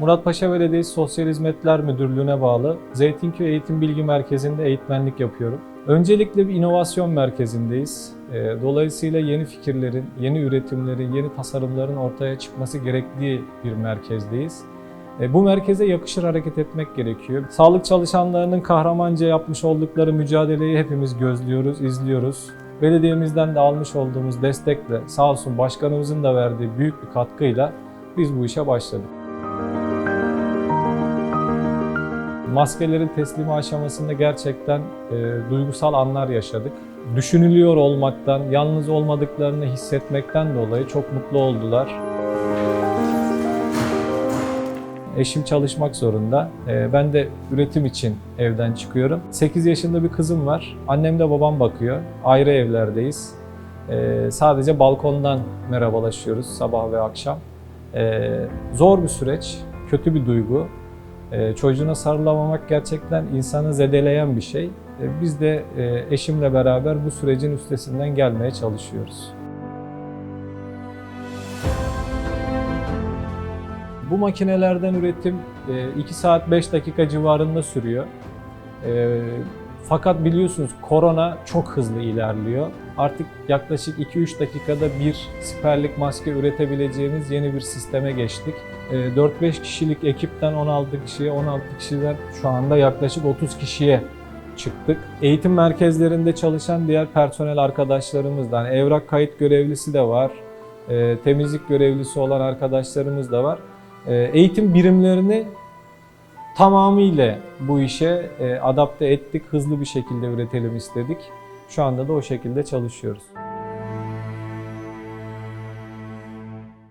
Muratpaşa Belediyesi Sosyal Hizmetler Müdürlüğü'ne bağlı Zeytinköy Eğitim Bilgi Merkezi'nde eğitmenlik yapıyorum. Öncelikle bir inovasyon merkezindeyiz. Ee, Dolayısıyla yeni fikirlerin, yeni üretimlerin, yeni tasarımların ortaya çıkması gerektiği bir merkezdeyiz. E, Bu merkeze yakışır hareket etmek gerekiyor. Sağlık çalışanlarının kahramanca yapmış oldukları mücadeleyi hepimiz gözlüyoruz, izliyoruz. Belediyemizden de almış olduğumuz destekle, sağ olsun başkanımızın da verdiği büyük bir katkıyla biz bu işe başladık. Maskelerin teslimi aşamasında gerçekten e, duygusal anlar yaşadık. Düşünülüyor olmaktan, yalnız olmadıklarını hissetmekten dolayı çok mutlu oldular. Eşim çalışmak zorunda. Ee, Ben de üretim için evden çıkıyorum. 8 yaşında bir kızım var. Annem de babam bakıyor. Ayrı evlerdeyiz. Ee, Sadece balkondan merhabalaşıyoruz sabah ve akşam. Ee, Zor bir süreç, kötü bir duygu. Ee, Çocuğuna sarılamamak gerçekten insanı zedeleyen bir şey. Ee, Biz de e, eşimle beraber bu sürecin üstesinden gelmeye çalışıyoruz. Bu makinelerden üretim 2 saat 5 dakika civarında sürüyor. Fakat biliyorsunuz korona çok hızlı ilerliyor. Artık yaklaşık 2-3 dakikada bir siperlik maske üretebileceğimiz yeni bir sisteme geçtik. E, 4-5 kişilik ekipten 16 kişiye, 16 kişiden şu anda yaklaşık 30 kişiye çıktık. Eğitim merkezlerinde çalışan diğer personel arkadaşlarımızdan, evrak kayıt görevlisi de var, e, temizlik görevlisi olan arkadaşlarımız da var. E, Eğitim birimlerini tamamıyla bu işe e, adapte ettik, hızlı bir şekilde üretelim istedik. Şu anda da o şekilde çalışıyoruz.